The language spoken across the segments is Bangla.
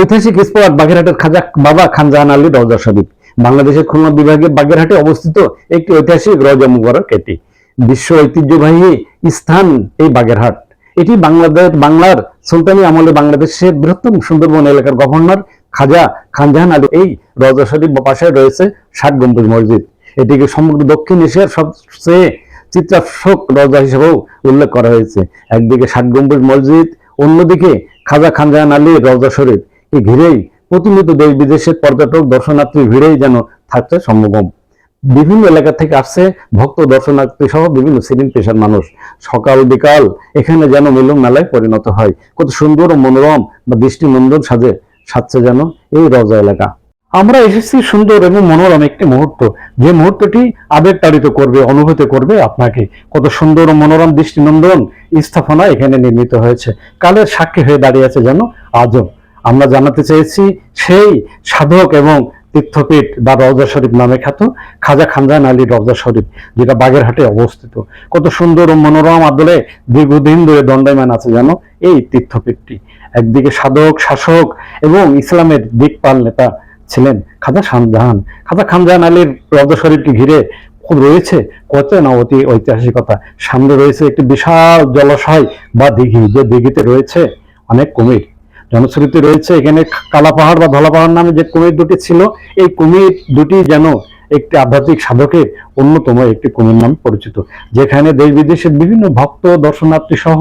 ঐতিহাসিক স্পট বাগেরহাটের খাজা বাবা খানজাহান আলী রওজা শরীফ। বাংলাদেশের খুলনা বিভাগের বাগেরহাটে অবস্থিত একটি ঐতিহাসিক রওজা মুবারক এটি। বিশ্ব ঐতিহ্যবাহী স্থান এই বাগেরহাট। এটি বাংলাদেশ বাংলার সুলতানি আমলে বাংলাদেশের বৃহত্তম সুন্দরবন এলাকার গভর্নর খাজা খানজাহান আলী এই রওজা শরীফ পাশে রয়েছে ষাট গম্বুজ মসজিদ। এটিকে সমগ্র দক্ষিণ এশিয়ার সবচেয়ে চিত্রাশক রজা হিসেবেও উল্লেখ করা হয়েছে। একদিকে ষাট গম্বুজ মসজিদ, অন্যদিকে খাজা খানজাহান আলী রওজা শরীফ। ঘিরেই প্রতিনিয়ত দেশ বিদেশের পর্যটক, দর্শনার্থী ভিড়েই যেন থাকছে সমাগম বিভিন্ন এলাকা থেকে আসছে ভক্ত, দর্শনার্থী সহ বিভিন্ন শ্রেণির পেশার মানুষ। সকাল বিকাল এখানে যেন মিলন মেলায় পরিণত হয়। কত সুন্দর ও মনোরম বা দৃষ্টিনন্দন সাজে সাজছে যেন এই রজা এলাকা। আমরা এসেছি সুন্দর এবং মনোরম একটি মুহূর্ত। যে মুহূর্তটি আবেগ তাড়িত করবে, অনুভূতি করবে আপনাকে। কত সুন্দর ও মনোরম দৃষ্টিনন্দন স্থাপনা এখানে নির্মিত হয়েছে। কালের সাক্ষী হয়ে দাঁড়িয়ে আছে যেন আজও। আমরা জানাতে চেয়েছি, সেই সাধক এবং তীর্থপীঠ বা রওজা শরীফ নামে খ্যাত খাজা খানজান আলী রওজা শরীফ, যেটা বাগেরহাটে অবস্থিত। কত সুন্দর ও মনোরম আদলে দীর্ঘদিন ধরে দণ্ডায়মান আছে যেন এই তীর্থপীঠটি। একদিকে সাধক, শাসক এবং ইসলামের দিকপাল নেতা ছিলেন খাজা খানজাহান খাজা খানজাহান আলীর রওজা শরীফকে ঘিরে খুব রয়েছে কত না অতি ঐতিহাসিকতা। সামনে রয়েছে একটি বিশাল জলাশয় বা দিঘি, যে দিঘিতে রয়েছে অনেক কুমির। জনশ্রুতি রয়েছে। এখানে কালা পাহাড় বা ধলা পাহাড় নামে যে কুমির দুটি ছিল, এই কুমির দুটি যেন একটি আধ্যাত্মিক সাধকের অন্যতম একটি কুমির নামে পরিচিত। যেখানে দেশ বিদেশের বিভিন্ন ভক্ত, দর্শনার্থী সহ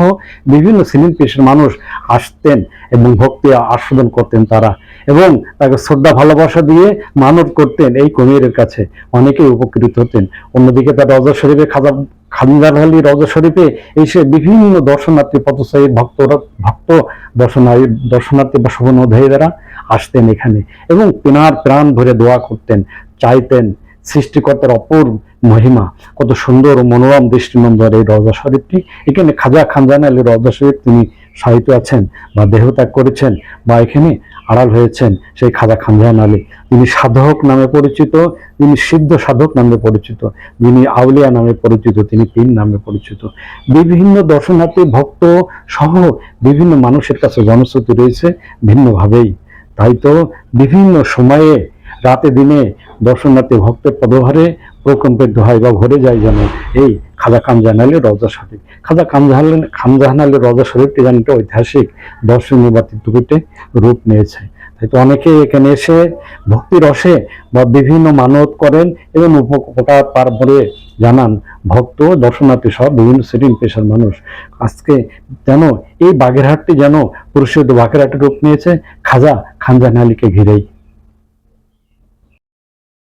বিভিন্ন শ্রেণির পেশার মানুষ আসতেন এবং ভক্তি আস্বাদন করতেন তারা এবং তাকে শ্রদ্ধা, ভালোবাসা দিয়ে মানত করতেন এই কুমিরের কাছে। অনেকেই উপকৃত হতেন। অন্যদিকে তার রজা শরীফে খাজা খানজার আলী রজা শরীফে এসে বিভিন্ন দর্শনার্থী, পথচারী ভক্তরা ভক্ত দর্শনার্থী দর্শনার্থী বা শুভনোধায়ীরা আসতেন এখানে এবং পিনার প্রাণ ধরে দোয়া করতেন, চাইতেন সৃষ্টিকর্তার অপর মহিমা। কত সুন্দর ও মনোরম দৃষ্টিনন্দন এই রজা শরীফটি। এখানে খাজা খানজান আলী রজা শরীফ তিনি সাহিত্য আছেন বা দেহত্যাগ করেছেন বা এখানে আড়াল হয়েছেন সেই খাজা খানজান আলী। তিনি সাধক নামে পরিচিত, তিনি সিদ্ধ সাধক নামে পরিচিত, যিনি আউলিয়া নামে পরিচিত, তিনি পীর নামে পরিচিত। বিভিন্ন দর্শনার্থী, ভক্ত সহ বিভিন্ন মানুষের কাছে জনশ্রুতি রয়েছে ভিন্নভাবেই। তাই তো বিভিন্ন সময়ে, রাতে দিনে দর্শনার্থী ভক্তের পদভারে প্রকম্পিত হয় বা ভরে যায় যেন এই খাজা খানজাহান আলী রজা শরীফ। খাজা খানজাহান খানজাহান আলী রজা শরীফটি যেন একটা ঐতিহাসিক দর্শনীয় বা রূপ নিয়েছে। তো অনেকে এখানে এসে ভক্তি রসে বা বিভিন্ন মানত করেন এবং উপকার পার ভরে জানান। ভক্ত, দর্শনার্থী সহ বিভিন্ন শ্রেণির পেশার মানুষ। আজকে যেন এই বাগেরহাটটি যেন পুরুষিত বাগেরহাটের রূপ নিয়েছে, খাজা খানজাহান আলীকে ঘিরেই।